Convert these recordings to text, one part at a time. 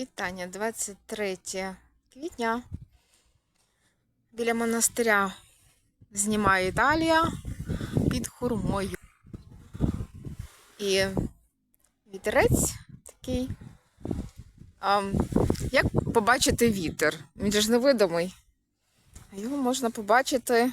Вітання, 23 квітня. Біля монастиря знімає Італія під хурмою. І вітерець такий. А, як побачити вітер? Він ж невидимий. Його можна побачити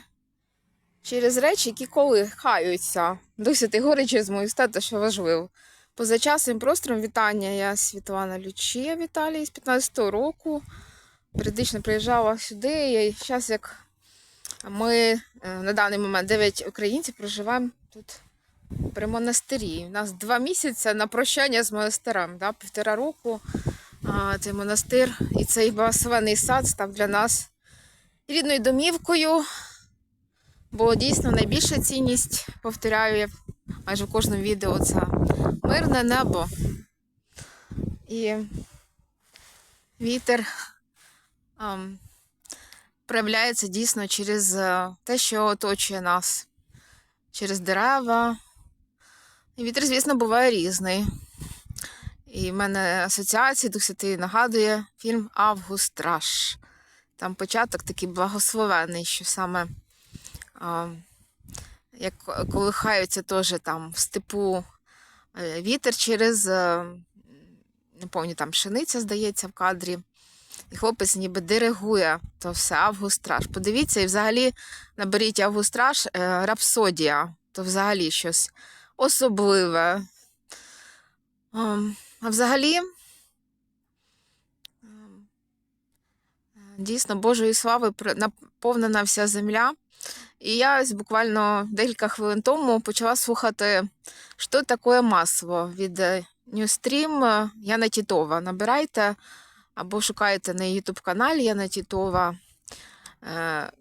через речі, які колихаються. Досі ти говорить через мою стату, що важливо. Поза часом простором вітання. Я Світлана Лючія в з 15-го року. Періодично приїжджала сюди. І зараз, як ми е, на даний момент 9 українців проживаємо тут при монастирі. У нас два місяці на прощання з монастирем. Да? Півтора року а, цей монастир і цей благословений сад став для нас рідною домівкою. Бо дійсно найбільша цінність, повторяю майже в кожному відео, це мирне небо. І вітер ам, проявляється дійсно через е, те, що оточує нас, через дерева. І вітер, звісно, буває різний. І в мене асоціації Дух Святий нагадує фільм Августраш. Там початок такий благословений, що саме а, як колихаються теж там в степу е, вітер через, е, не пам'ятаю, там пшениця, здається, в кадрі. І хлопець ніби диригує то все Августраж. Подивіться, і взагалі наберіть Августраж е, рапсодія, то взагалі щось особливе. Ем, А взагалі, ем, дійсно, Божої слави наповнена вся земля. І я ось буквально декілька хвилин тому почала слухати, що таке масло від е, Newstream е, Яна Тітова. Набирайте або шукайте на YouTube каналі Яна Тітова. Е,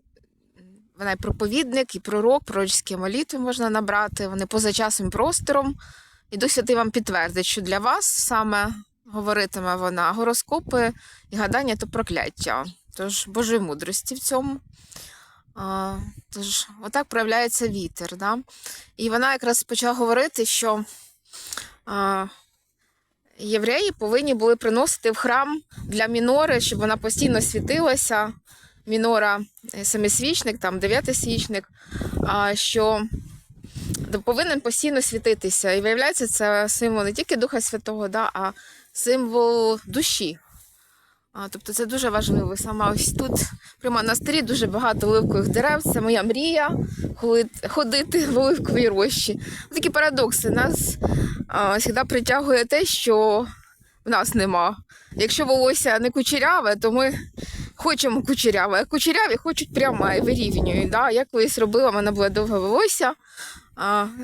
Вона і проповідник, і пророк, пророчські молитви можна набрати. Вони поза часом і простором. І Дух Святий вам підтвердить, що для вас саме говоритиме вона гороскопи і гадання то прокляття. Тож Божої мудрості в цьому. А, тож, отак проявляється вітер. Да? І вона якраз почала говорити, що а, євреї повинні були приносити в храм для мінори, щоб вона постійно світилася. Мінора е, семисвічник, там дев'ятисвічник, що повинен постійно світитися. І виявляється, це символ не тільки Духа Святого, да, а символ душі. Тобто це дуже важливо. Саме ось тут при монастирі дуже багато оливкових дерев. Це моя мрія ходити в оливковій рощі. Такі парадокси. Нас завжди притягує те, що в нас нема. Якщо волосся не кучеряве, то ми хочемо кучеряве, а кучеряві хочуть пряме і вирівнюють. Да? Я колись робила, в мене було довге волосся.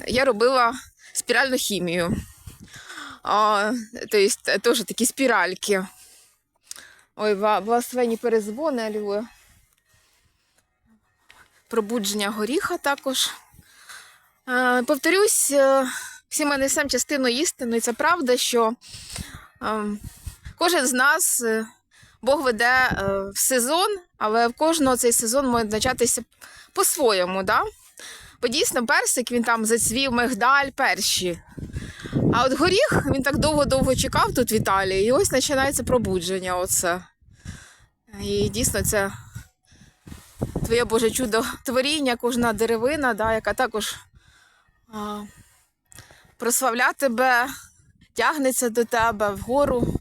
Я робила спіральну хімію. Тобто теж такі спіральки. Ой, благословені перезвони, алілуя. Пробудження горіха також. Е, повторюсь, е, всі ми несемо частину істини. І це правда, що е, кожен з нас Бог веде в сезон, але в кожного цей сезон може початися по-своєму. Да? Бо дійсно персик він там зацвів мигдаль перші. А от горіх він так довго-довго чекав тут в Італії, і ось починається пробудження. Оце. І дійсно це твоє Боже чудо творіння, кожна деревина, да, яка також а, прославля тебе, тягнеться до тебе вгору.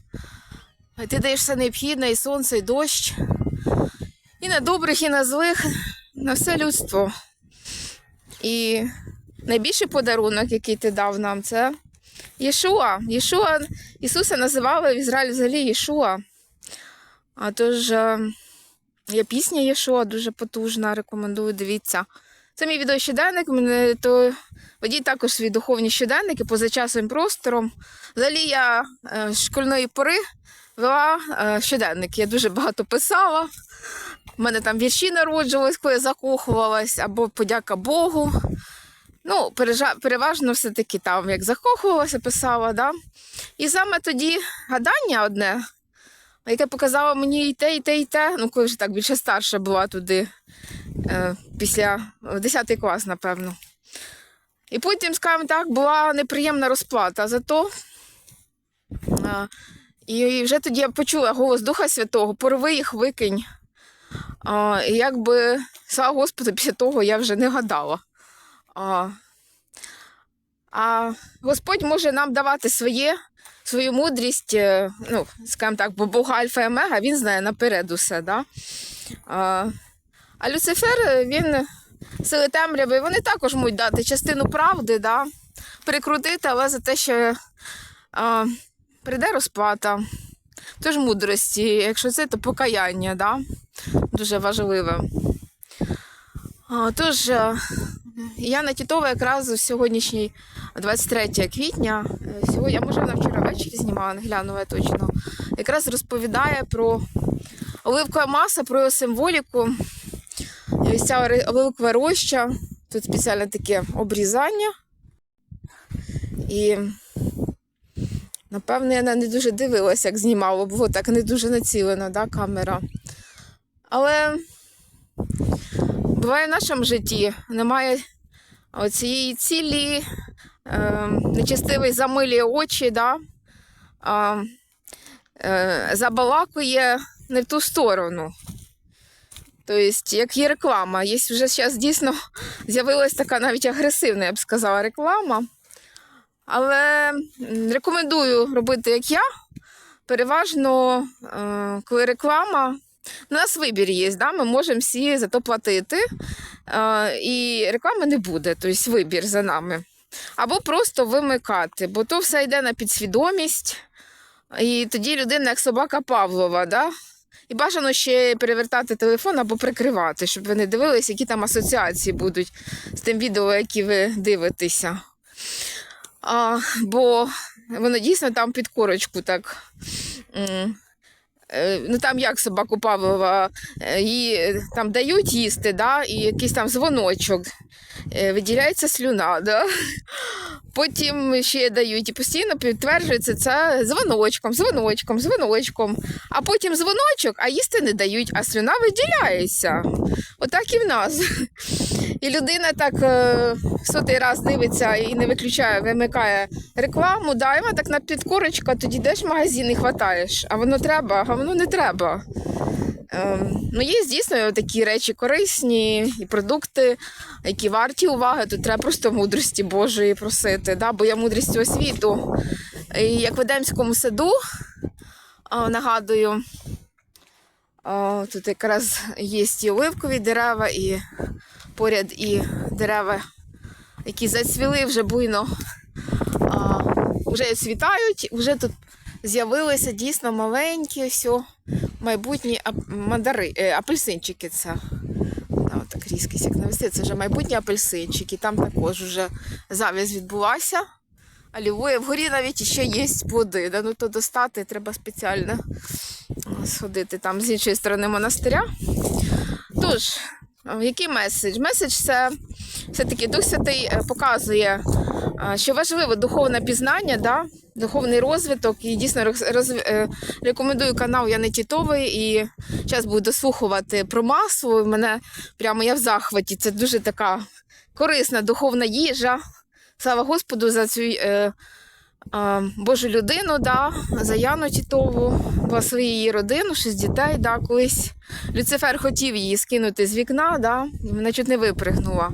І ти даєш все необхідне, і сонце, і дощ, і на добрих, і на злих, на все людство. І найбільший подарунок, який ти дав нам, це Єшуа. Єшуа Ісуса називали в Ізраїлі взагалі Єшуа. А тож е, є пісня Єшуа, дуже потужна, рекомендую, дивіться. Це мій відеощоденник, мене то водіть також свої духовні щоденники поза часом і простором. Взагалі я е, з шкільної пори вела е, щоденник. Я дуже багато писала. У мене там вірші народжувались, коли я закохувалась, або подяка Богу. Ну, переважно все-таки там, як закохувалася, писала, да? І саме тоді гадання одне, яке показало мені і те, і те, і те. Ну, коли вже так більше старша була туди, е, після е, 10 клас, напевно. І потім, скажімо так, була неприємна розплата. Зато е, І вже тоді я почула голос Духа Святого, порви їх, викинь. А, і якби, слава Господу, після того я вже не гадала. А, а Господь може нам давати своє, свою мудрість, е, ну, скажімо так, бо Бог Альфа і Омега, він знає наперед усе. Да? А, а Люцифер, е, він сили темряви, вони також можуть дати частину правди, да? перекрутити, але за те, що а, прийде розплата. Тож мудрості, якщо це, то покаяння, да? дуже важливе. А, Тож, е, я на Тітова якраз сьогоднішній 23 квітня, е, сьогодні, а може вона вчора ввечері знімала, не глянула я точно, якраз розповідає про оливкова маса, про його символіку. І ось ця оливкова роща, тут спеціальне таке обрізання. І Напевно, я не дуже дивилася, як знімала, бо так не дуже націлена да, камера. Але буває в нашому житті, немає цієї цілі, е, нечестивий замилює очі, да, е, е, забалакує не в ту сторону. Тобто, як є реклама, є вже зараз дійсно з'явилася така навіть агресивна, я б сказала, реклама. Але рекомендую робити, як я. Переважно, е, коли реклама, у нас вибір є, да? ми можемо всі за то платити, і реклами не буде, тобто вибір за нами. Або просто вимикати, бо то все йде на підсвідомість, і тоді людина, як собака Павлова, да? і бажано ще перевертати телефон або прикривати, щоб ви не дивились, які там асоціації будуть з тим відео, які ви дивитеся. А, бо воно дійсно там під корочку так. Е, Ну там як собаку Павлова, е, їй е, там дають їсти, да, і якийсь там дзвоночок, виділяється слюна, да. потім ще дають і постійно підтверджується це дзвоночком, дзвоночком, дзвоночком, а потім дзвоночок, а їсти не дають, а слюна виділяється. Отак і в нас. І людина так е, сотий раз дивиться і не виключає, вимикає рекламу, да, і вона так на підкорочка, тоді йдеш в магазин і хватаєш, а воно треба, воно не треба. Ем, ну, є дійсно такі речі корисні і продукти, які варті уваги, то треба просто мудрості Божої просити, да? бо я мудрість освіту. І як в Едемському саду, а, нагадую, а, тут якраз є і оливкові дерева, і поряд і дерева, які зацвіли вже буйно, а, вже світають, вже тут з'явилися дійсно маленькі все, майбутні мандари, е, апельсинчики. Це. Так різкість як навести. Це вже майбутні апельсинчики. Там також вже зав'язь відбулася. А лівої вгорі навіть ще є плоди. Да? Ну то достати треба спеціально сходити там з іншої сторони монастиря. Тож, який меседж? Меседж це все-таки Дух Святий е, показує, що важливо духовне пізнання, да? Духовний розвиток. І дійсно роз, е, рекомендую канал не Тітовий і зараз буду дослухувати про масу. Мене прямо я в захваті. Це дуже така корисна духовна їжа. Слава Господу за цю е, е, Божу людину, да, за Яну Тітову, благослови її родину, шість дітей. Да, колись Люцифер хотів її скинути з вікна, да, і вона чуть не випригнула,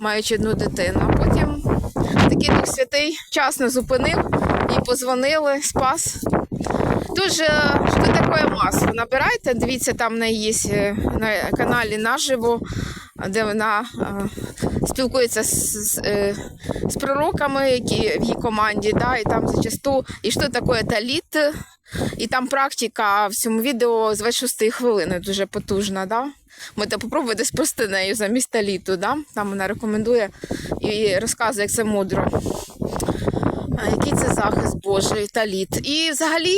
маючи одну дитину. А потім такий Дух Святий вчасно зупинив, їй позвонили, спас. Тож, е, що таке масло? Набирайте, дивіться, там неї є е, на каналі наживо, де вона е, спілкується з, з, е, з пророками, які в її команді, да, і там зачасту, і що таке таліт, і там практика в цьому відео з 26 хвилини дуже потужна. Да? Можете попробуйте спрости нею замість таліту. Да? Там вона рекомендує і розказує, як це мудро. Який це захист Божий таліт. І взагалі,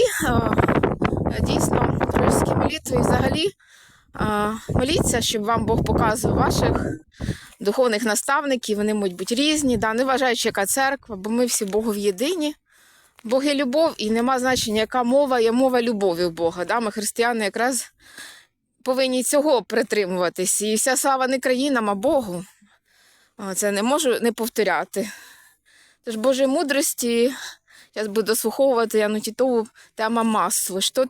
дійсно, пророчські молитви, взагалі моліться, щоб вам Бог показував ваших духовних наставників. Вони можуть бути різні, да, не вважаючи, яка церква, бо ми всі Богові єдині. Бог є любов, і нема значення, яка мова є мова любові в Бога. Да? Ми християни якраз повинні цього притримуватись. І вся слава не країнам, а Богу. Це не можу не повторяти. Тож Божої мудрості Зараз буду дослуховувати Яну Тітову тема масло. Що